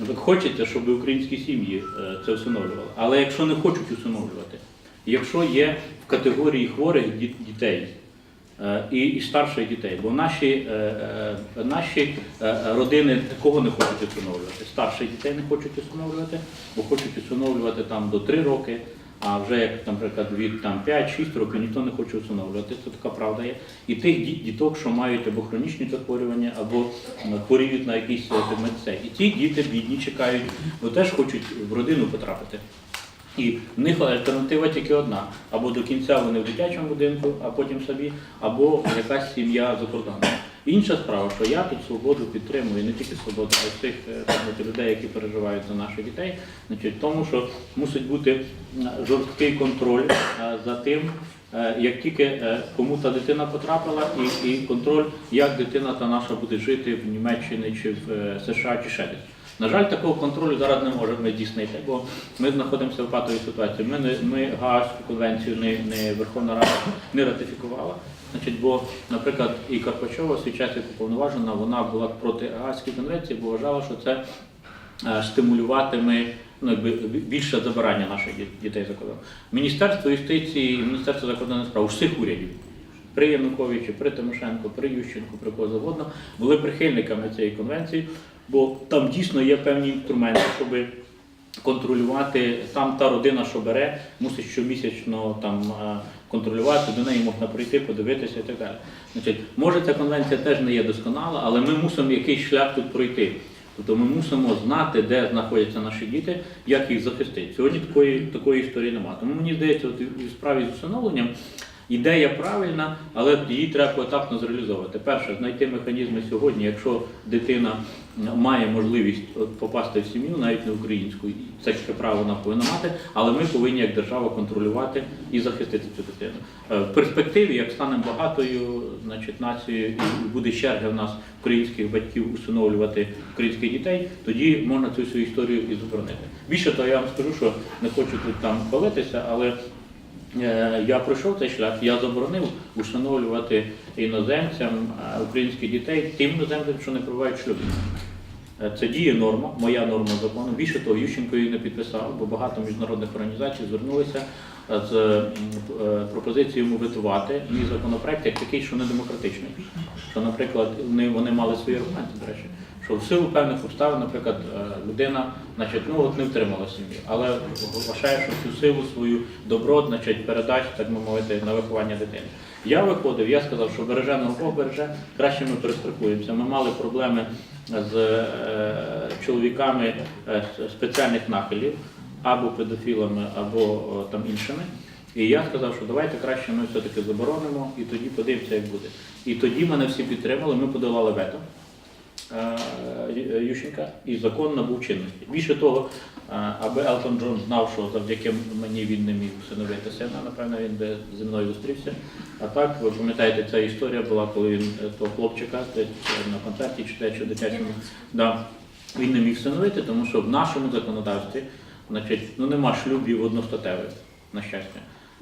ви хочете, щоб українські сім'ї е, це усиновлювали. Але якщо не хочуть усиновлювати, якщо є в категорії хворих дітей е, і, і старших дітей, бо наші, е, наші родини такого не хочуть усиновлювати. Старших дітей не хочуть усиновлювати, бо хочуть усиновлювати там до 3 роки. А вже як, наприклад, від 5-6 років ніхто не хоче усиновлювати, це така правда є. І тих діток, що мають або хронічні захворювання, або хворіють на якісь е, медце. І ті діти бідні чекають, бо теж хочуть в родину потрапити. І в них альтернатива тільки одна: або до кінця вони в дитячому будинку, а потім собі, або якась сім'я за кордоном. Інша справа, що я тут свободу підтримую, не тільки свободу, а й тих е, так людей, які переживають за наших дітей, значить, тому, що мусить бути жорсткий контроль е, за тим, е, як тільки кому та дитина потрапила, і, і контроль, як дитина та наша буде жити в Німеччині чи в США, чи ще десь. На жаль, такого контролю зараз не можемо здійснити, бо ми знаходимося в патовій ситуації. Ми, ми Гаазьку конвенцію не, не Верховна Рада не ратифікувала. Значить, бо, наприклад, і Карпачова свій час як уповноважена, вона була проти Гаазької конвенції, бо вважала, що це е, стимулюватиме ну, більше забирання наших дітей за кордон. Міністерство юстиції Міністерство закордонних справ усіх урядів при Януковичі, при Тимошенко, при Ющенку, при кого завгодно, були прихильниками цієї конвенції, бо там дійсно є певні інструменти, щоб контролювати там та родина, що бере, мусить щомісячно там е, контролювати, до неї можна прийти, подивитися і так далі. Значить, може ця конвенція теж не є досконала, але ми мусимо якийсь шлях тут пройти. Тобто ми мусимо знати, де знаходяться наші діти, як їх захистити. Сьогодні такої, такої історії немає. Тому мені здається, от в справі з усиновленням ідея правильна, але її треба поетапно зреалізовувати. Перше, знайти механізми сьогодні, якщо дитина має можливість попасти в сім'ю, навіть не українську, це таке право вона повинна мати, але ми повинні як держава контролювати і захистити цю дитину. Е, В перспективі, як станемо багатою, значить, нацією, і буде черга в нас українських батьків усиновлювати українських дітей, тоді можна цю всю історію і зупинити. Більше того, я вам скажу, що не хочу тут там хвалитися, але Я пройшов цей шлях, я заборонив усиновлювати іноземцям е, українських дітей тим іноземцям, що не провають шлюб. Е, Це діє норма, моя норма закону. Більше того, Ющенко її не підписав, бо багато міжнародних організацій звернулися е, з е, пропозицією витувати мій законопроект як такий, що не демократичний. Що, наприклад, вони мали свої аргументи, до речі, що в силу певних обставин, наприклад, е, людина значить, ну, от не втримала сім'ї, але вважає, що цю силу свою добро значить, передасть, так би мовити, на виховання дитини. Я виходив, я сказав, що береже нас Бог береже, краще ми перестрахуємося. Ми мали проблеми з е, чоловіками е, спеціальних нахилів, або педофілами, або там іншими. І я сказав, що давайте краще ми все-таки заборонимо і тоді подивимося, як буде. І тоді мене всі підтримали, ми подолали вето. Е, Ю- Ющенка і закон набув чинності. Більше того, е, аби Елтон Джон знав, що завдяки мені він не міг усиновити сина, напевно, він би зі мною зустрівся. А так, ви пам'ятаєте, ця історія була, коли він е, того хлопчика е, на концерті чи дитячому, да, він не міг всиновити, тому що в нашому законодавстві значить, ну, нема шлюбів одностатевих, на щастя.